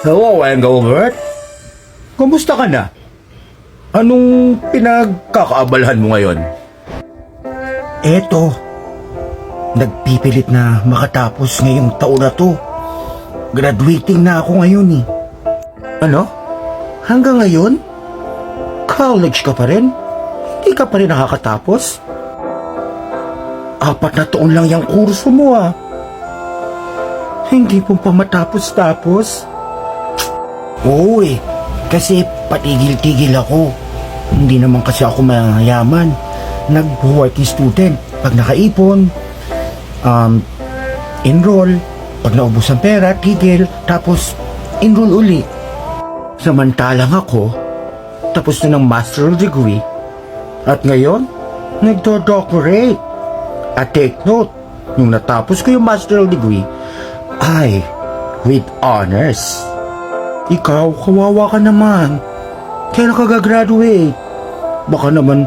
Hello, Engelbert. Kumusta ka na? Anong pinagkakaabalhan mo ngayon? Eto, nagpipilit na makatapos ngayong taon na to. Graduating na ako ngayon eh. Ano? Hanggang ngayon? College ka pa rin? Hindi ka pa rin nakakatapos? Apat na taon lang yung kurso mo ah. Hindi po pa matapos-tapos. Oo eh, kasi patigil-tigil ako. Hindi naman kasi ako mayaman. Nag-working student. Pag nakaipon, um, enroll. Pag naubos ang pera, tigil. Tapos, enroll uli. Samantalang ako, tapos na ng master degree. At ngayon, nagdo-doctorate. At take note, nung natapos ko yung master degree, ay, with honors. Ikaw, kawawa ka naman. Kailan ka gagraduate? Baka naman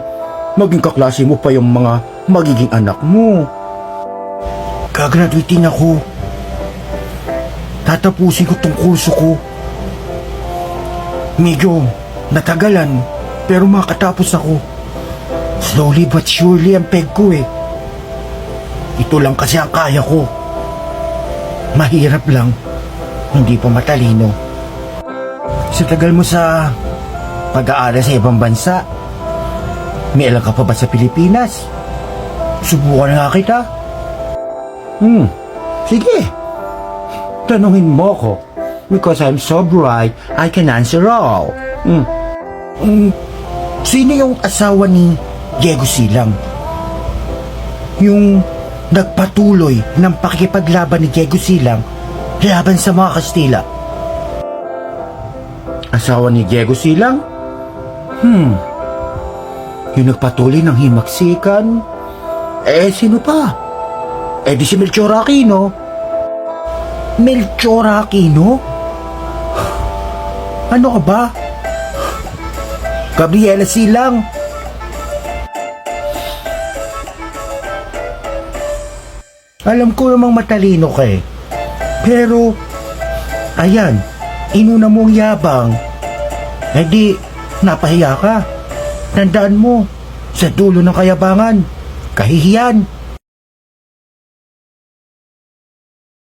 maging kaklase mo pa yung mga magiging anak mo. Gagraduating ako. Tatapusin ko tong kurso ko. Medyo natagalan, pero makatapos ako. Slowly but surely ang peg ko eh. Ito lang kasi ang kaya ko. Mahirap lang, hindi pa matalino. Sa tagal mo sa pag-aaral sa ibang bansa, may alam ka pa ba sa Pilipinas? Subukan nga kita. Hmm, sige. Tanungin mo ko. Because I'm so bright, I can answer all. Hmm. Hmm, sino yung asawa ni Diego Silang? Yung nagpatuloy ng pakikipaglaban ni Diego Silang laban sa mga Kastila. Asawa ni Diego Silang? Hmm. Yung nagpatuloy ng himaksikan? Eh, sino pa? Eh, di si Melchor Aquino. Melchor Aquino? Ano ka ba? Gabriela Silang. Alam ko namang matalino ka eh. Pero, ayan, inuna mong yabang. Eh di, napahiya ka. Tandaan mo, sa dulo ng kayabangan, kahihiyan.